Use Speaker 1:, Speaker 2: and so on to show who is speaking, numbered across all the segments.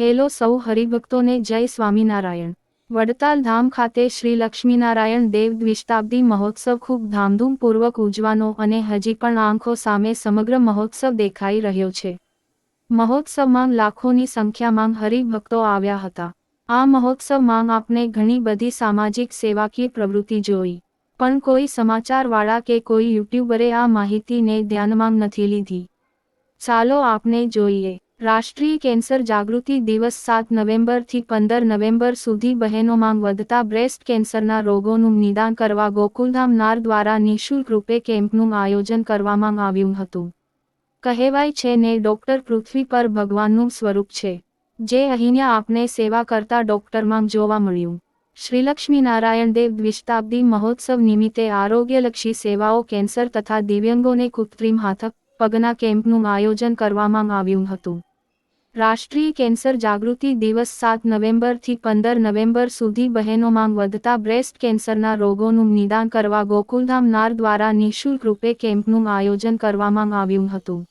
Speaker 1: Hello સૌ હરિભક્તોને જય સ્વામિનારાયણ. વડતાલ ધામ ખાતે શ્રી લક્ષ્મીનારાયણ દેવ દ્વિશતાબ્દી મહોત્સવ ખૂબ ધામધૂમપૂર્વક ઉજવાનો અને હજી પણ આંખો સામે સમગ્ર મહોત્સવ દેખાઈ રહ્યો છે. મહોત્સવમાં લાખોની સંખ્યામાં હરિભક્તો આવ્યા હતા. આ મહોત્સવમાં આપણે ઘણી બધી સામાજિક સેવાકીય પ્રવૃત્તિ જોઈ. પણ કોઈ સમાચારવાળા કે કોઈ યુટ્યુબરે આ માહિતીને ધ્યાનમાં નથી લીધી. ચાલો આપને જોઈએ. રાષ્ટ્રીય કેન્સર જાગૃતિ દિવસ સાત નવેમ્બરથી પંદર નવેમ્બર સુધી બહેનોમાં વધતા બ્રેસ્ટ કેન્સરના રોગોનું નિદાન કરવા ગોકુલધામ નાર દ્વારા નિઃશુલ્ક રૂપે કેમ્પનું આયોજન કરવામાં આવ્યું હતું. કહેવાય છે ને ડોક્ટર પૃથ્વી પર ભગવાનનું સ્વરૂપ છે. જે અહીંયા આપને સેવા કરતા ડોક્ટરમાં જોવા મળ્યું. શ્રીલક્ષ્મી નારાયણ દેવ દ્વિશતાબ્દી મહોત્સવ નિમિત્તે આરોગ્યલક્ષી સેવાઓ કેન્સર તથા દિવ્યંગોને કૃત્રિમ હાથક પગના કેમ્પનું આયોજન કરવામાં આવ્યું હતું. રાષ્ટ્રીય કેન્સર જાગૃતિ દિવસ સાત નવેમ્બરથી પંદર નવેમ્બર સુધી બહેનોમાં વધતા બ્રેસ્ટ કેન્સરના રોગોનું નિદાન કરવા ગોકુલધામ નાર દ્વારા નિઃશુલ્ક રૂપે કેમ્પનું આયોજન કરવામાં આવ્યું હતું.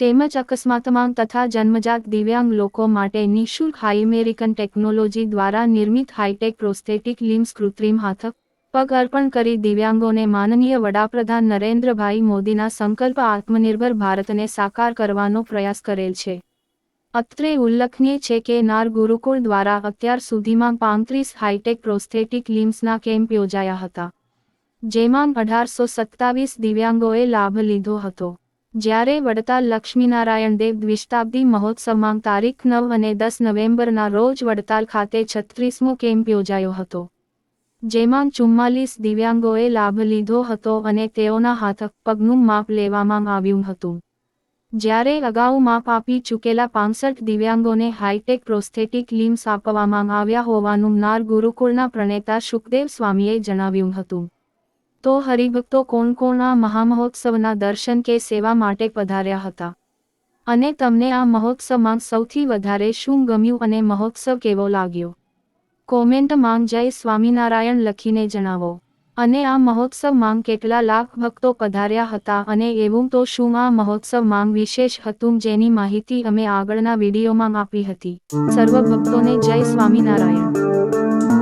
Speaker 1: તેમજ અકસ્માતમાં તથા જન્મજાત દિવ્યાંગ લોકો માટે નિઃશુલ્ક હાઈ અમેરિકન ટેકનોલોજી દ્વારા નિર્મિત હાઈટેક પ્રોસ્થેટિક લિમ્સ કૃત્રિમ હાથક, પગ અર્પણ કરી દિવ્યાંગોને માનનીય વડાપ્રધાન નરેન્દ્રભાઈ મોદીના સંકલ્પ આત્મનિર્ભર ભારતને સાકાર કરવાનો પ્રયાસ કરેલ છે. અત્રે ઉલ્લેખનીય છે કે નાર ગુરુકુળ દ્વારા અત્યાર સુધીમાં પાંત્રીસ હાઈટેક પ્રોસ્થેટિક લિમ્સના કેમ્પ યોજાયા હતા, જેમાં અઢારસો સત્તાવીસ દિવ્યાંગોએ લાભ લીધો હતો. જ્યારે વડતાલ લક્ષ્મીનારાયણ દેવ દ્વિશતાબ્દી મહોત્સવમાં તારીખ નવ અને દસ નવેમ્બરના રોજ વડતાલ ખાતે છત્રીસમો કેમ્પ યોજાયો હતો, જેમાં ચુમ્માલીસ દિવ્યાંગોએ લાભ લીધો હતો અને તેઓના હાથક પગનું માપ લેવામાં આવ્યું હતું. જ્યારે અગાઉ માપ આપી ચૂકેલા પાંસઠ દિવ્યાંગોને હાઈટેક પ્રોસ્થેટિક લિમ્સ આપવામાં આવ્યા હોવાનું નાર ગુરુકુળના પ્રણેતા સુખદેવ સ્વામીએ જણાવ્યું હતું. તો હરિભક્તો કોણ કોણ આ મહામહોત્સવના દર્શન કે સેવા માટે પધાર્યા હતા? અને તમને આ મહોત્સવમાં સૌથી વધારે શું ગમ્યું અને મહોત્સવ કેવો લાગ્યો? કોમેન્ટમાં જય સ્વામિનારાયણ લખીને જણાવો. અને આ મહોત્સવમાં કેટલા લાખ ભક્તો પધાર્યા હતા અને એવું તો શું આ મહોત્સવમાં વિશેષ હતું જેની માહિતી અમે આગળના વિડીયોમાં આપી હતી. સર્વ ભક્તોને જય સ્વામિનારાયણ.